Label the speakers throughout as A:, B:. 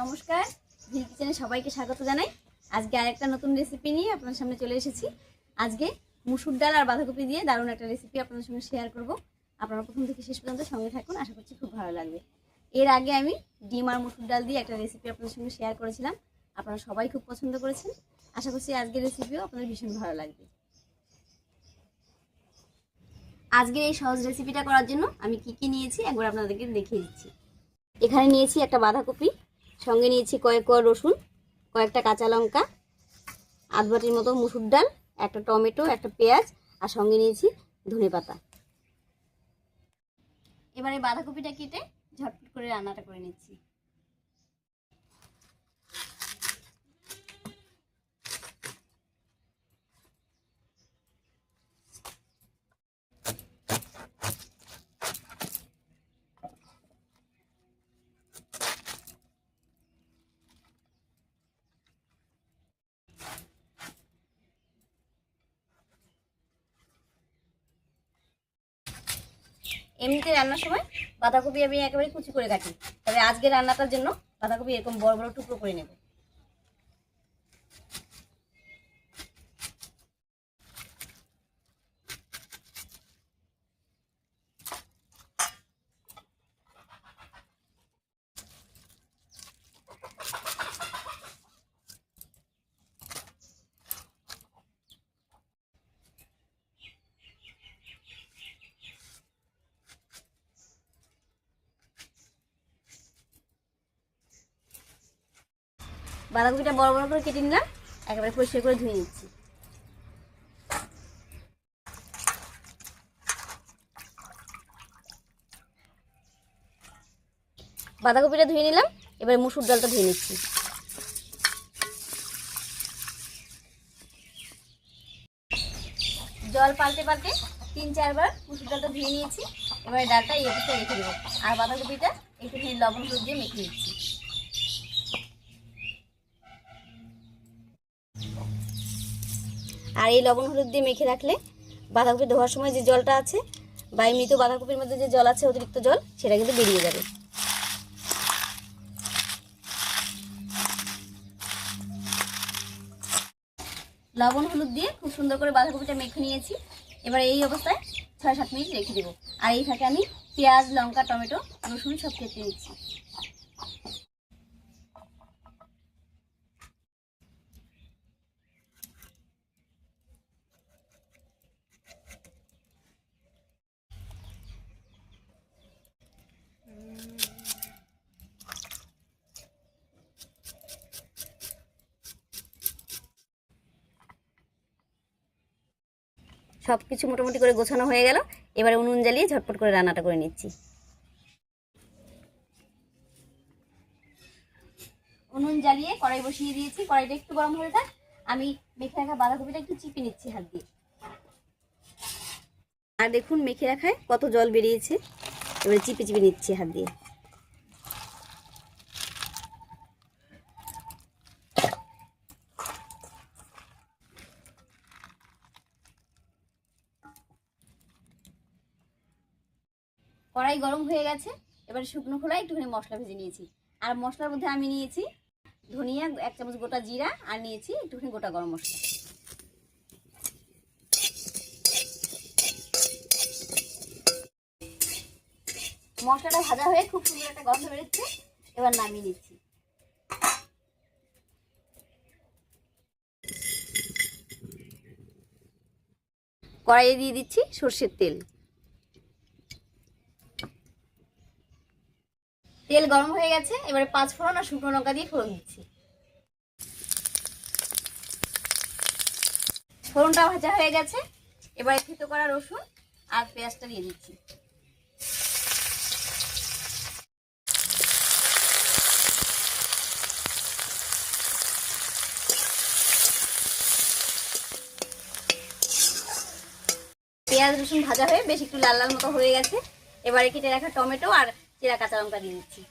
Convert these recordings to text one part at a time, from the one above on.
A: নমস্কার। ভিল কিচেনে সবাইকে স্বাগত জানাই। আজকে আরেকটা নতুন রেসিপি নিয়ে আপনার সামনে চলে এসেছি। আজকে মুসুর ডাল আর বাঁধাকপি দিয়ে দারুণ একটা রেসিপি আপনাদের সঙ্গে শেয়ার করব। আপনারা প্রথম থেকে শেষ পর্যন্ত সঙ্গে থাকুন, আশা করছি খুব ভালো লাগবে। এর আগে আমি ডিম আর মুসুর ডাল দিয়ে একটা রেসিপি আপনাদের সঙ্গে শেয়ার করেছিলাম। আপনারা সবাই খুব পছন্দ করেছেন। আশা করছি আজকের রেসিপিও আপনাদের ভীষণ ভালো লাগবে। আজকের এই সহজ রেসিপিটা করার জন্য আমি কি কি নিয়েছি একবার আপনাদেরকে দেখিয়ে দিচ্ছি। এখানে নিয়েছি একটা বাঁধাকপি সঙ্গে নিয়েছি কয়েক কোয়া রসুন, কয়েকটা কাঁচা লঙ্কা, আধ বাটির মতো মুসুর ডাল, একটা টমেটো, একটা পেঁয়াজ, আর সঙ্গে নিয়েছি ধনে পাতা। এবারে বাঁধাকপিটা কেটে ঝটপট করে রান্নাটা করে নিচ্ছি। এমনিতে রান্নার সময় বাঁধাকপি আমি একেবারে কুচি করে কাটি। তবে আজকে রান্নাটার জন্য বাঁধাকপি এরকম বড় বড় টুকরো করে নেব। বাঁধাকপিটা বড় বড় করে কেটে নিলাম, একেবারে পরিষ্কার করে ধুয়ে নিচ্ছি। বাঁধাকপিটা ধুয়ে নিলাম, এবার মুসুর ডালটা ধুয়ে নিচ্ছি। জল পাল্টে পাল্টে তিন চারবার মুসুর ডালটা ধুয়ে নিয়েছি, এবারে ডালটা এই রেখে দেবো। আর বাঁধাকপিটা একটুখানি লবণ দিয়ে মেখে নিচ্ছি। আর এই লবণ হলুদ দিয়ে মেখে রাখলে বাঁধাকপি ধোয়ার সময় যে জলটা আছে বা এমনি তো বাঁধাকপির মধ্যে যে জল আছে, অতিরিক্ত জল, সেটা কিন্তু বেরিয়ে যাবে। লবণ হলুদ দিয়ে খুব সুন্দর করে বাঁধাকপিটা মেখে নিয়েছি। এবার এই অবস্থায় ছয় সাত মিনিট রেখে দেবো। আর এই ফাঁকে আমি পেঁয়াজ, লঙ্কা, টমেটো, রসুন সব খেতে নিচ্ছি সব কিছু মোটামুটি করে গোছানো হয়ে গেল। এবারে উনুন জ্বালিয়ে ঝটপট করে রান্নাটা করে নিচ্ছি। উনুন জ্বালিয়ে কড়াই বসিয়ে দিয়েছি। কড়াইটা একটু গরম হয়ে থাক আমি মেখে রাখা বাঁধাকপিটা একটু চিপে নিচ্ছি হাত দিয়ে। আর দেখুন মেখে রাখায় কত জল বেরিয়েছে। এবারে চিপে চিপে নিচ্ছি হাত দিয়ে। কড়াই গরম হয়ে গেছে, এবার শুকনো খোলায় একটুখানি মশলা ভেজে নিয়েছি। আর মশলার মধ্যে আমি নিয়েছি ধনিয়া, এক চামচ গোটা জিরা, আর নিয়েছি একটুখানি গোটা গরম মশলা। মশলাটা ভাজা হয়ে খুব সুন্দর একটা গন্ধ বেরোচ্ছে, এবার নামিয়ে নিচ্ছি। কড়াইয়ে দিয়ে দিচ্ছি সর্ষের তেল। তেল গরম হয়ে গেছে, এবারে পাঁচ ফোড়ন আর শুকনো লঙ্কা দিয়ে ফোড়ন দিচ্ছি। ফোড়নটা ভাজা হয়ে গেছে, এবারে থেতো করা রসুন আর পেঁয়াজটা দিয়ে দিচ্ছি। পেঁয়াজ রসুন ভাজা হয়ে বেশ একটু লাল লাল মতো হয়ে গেছে, এবারে কেটে রাখা টমেটো আর চেরা কাঁচা লঙ্কা দিয়ে দিচ্ছি।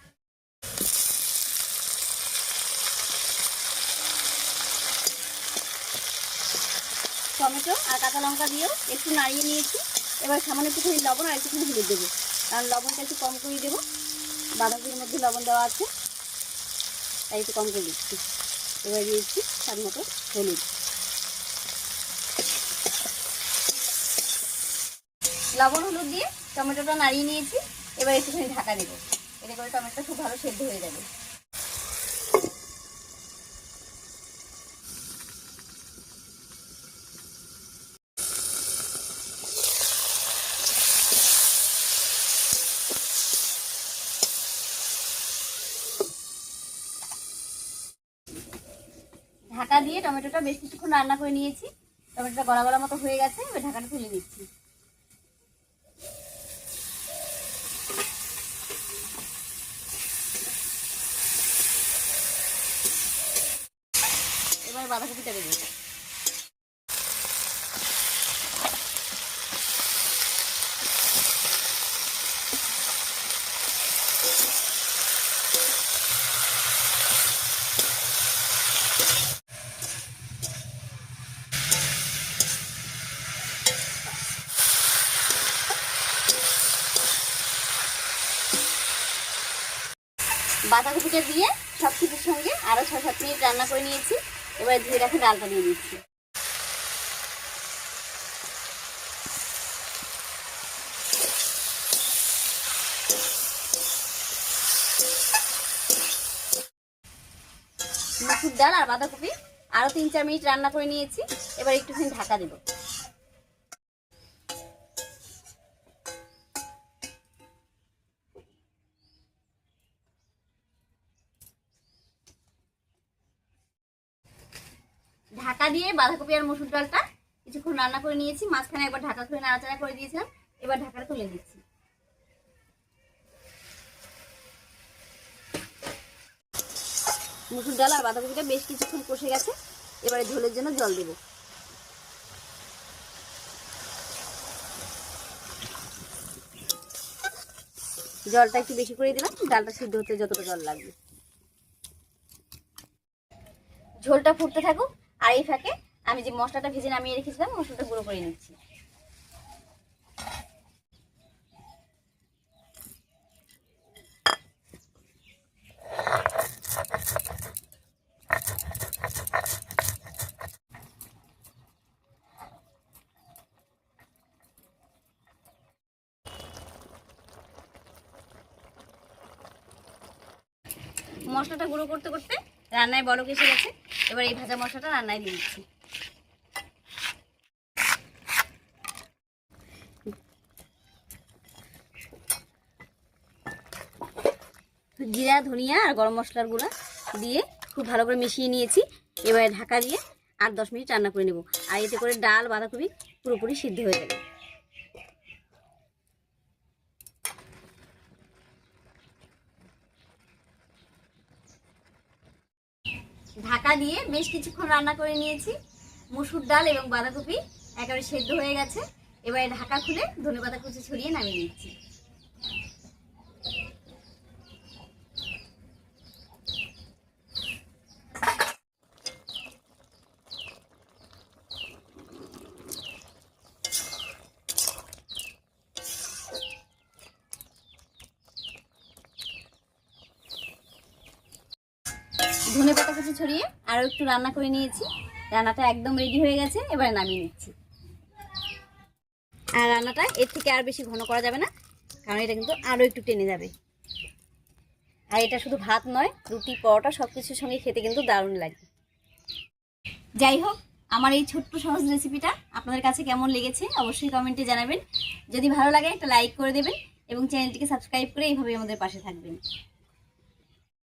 A: টমেটো আর কাঁচা লঙ্কা দিয়েও একটু নাড়িয়ে নিয়েছি। এবার সামান্য একটুখানি লবণ আর একটুখানি হলুদ দেবো। কারণ লবণটা একটু কম করে দেবো। বাঁধাকপির মধ্যে লবণ দেওয়া আছে। তাই একটু কম করে দিচ্ছি। এবার দিয়েছি স্বাদ মতো হলুদ। লবণ হলুদ দিয়ে টমেটোটা নাড়িয়ে নিয়েছি। এবার একটুখানি ঢাকা দেবো। এতে করে টমেটোটা খুব ভালো সেদ্ধ হয়ে যাবে। ঢাকা দিয়ে টমেটোটা বেশ কিছুক্ষণ রান্না করে নিয়েছি। টমেটোটা গলা গলা মতো হয়ে গেছে, এবার ঢাকাটা তুলে দিচ্ছি এবার বাঁধাকপিটা দেবো বাঁধাকপিটা দিয়ে সব কিছুর সঙ্গে আরও ছয় সাত মিনিট রান্না করে নিয়েছি। এবার ধুয়ে রাখে ডালটা দিয়ে দিচ্ছি। মুসুর ডাল আর বাঁধাকপি আরও তিন চার মিনিট রান্না করে নিয়েছি। এবার একটুখানি ঢাকা দেবো। ঢাকা দিয়ে বাঁধাকপি আর মসুর ডালটা কিছুক্ষণ রান্না করে নিয়েছি। মাঝখানে একবার ঢাকা খুলে নাড়াচাড়া করে দিয়েছিলাম। এবার ঢাকাটা তুলে দিচ্ছি। মসুর ডাল আর বাঁধাকপিটা বেশ কিছুক্ষণ কষে গেছে। এবারে ঝোলের জন্য জল দেবো। জলটা একটু বেশি করে দিলাম। ডালটা সিদ্ধ হতে যতটা জল লাগবে। ঝোলটা ফুটতে থাকুক। আর এই ফাঁকে আমি যে মশলাটা ভেজে নামিয়ে রেখেছিলাম, মশলাটা গুঁড়ো করে নিচ্ছি। মশলাটা গুঁড়ো করতে করতে রান্নায় বড় এসে গেছে। এবার এই ভাজা মশলাটা রান্নায় দিয়ে দিচ্ছি। জিরা, ধনিয়া আর গরম মশলার গুঁড়া দিয়ে খুব ভালো করে মিশিয়ে নিয়েছি। এবারে ঢাকা দিয়ে আট দশ মিনিট রান্না করে নেব। আর এতে করে ডাল, বাঁধাকপি পুরোপুরি সিদ্ধ হয়ে যাবে। ঢাকা দিয়ে বেশ কিছুক্ষণ রান্না করে নিয়েছি। মুসুর ডাল এবং বাঁধাকপি একেবারে সেদ্ধ হয়ে গেছে। এবারে ঢাকা খুলে ধনে পাতা কুচি ছড়িয়ে নামিয়ে নিচ্ছি। ধনে পাতা কুচি ছড়িয়ে আরও একটু রান্না করে নিয়েছি। রান্নাটা একদম রেডি হয়ে গেছে, এবারে নামিয়ে নিচ্ছি। আর রান্নাটা এর থেকে আর বেশি ঘন করা যাবে না, কারণ এটা কিন্তু আরও একটু টেনে যাবে। আর এটা শুধু ভাত নয়, রুটি, পরোটা সব কিছুর সঙ্গে খেতে কিন্তু দারুণ লাগে। যাই হোক, আমার এই ছোট্ট সহজ রেসিপিটা আপনাদের কাছে কেমন লেগেছে অবশ্যই কমেন্টে জানাবেন। যদি ভালো লাগে একটা লাইক করে দেবেন এবং চ্যানেলটিকে সাবস্ক্রাইব করে এইভাবে আমাদের পাশে থাকবেন।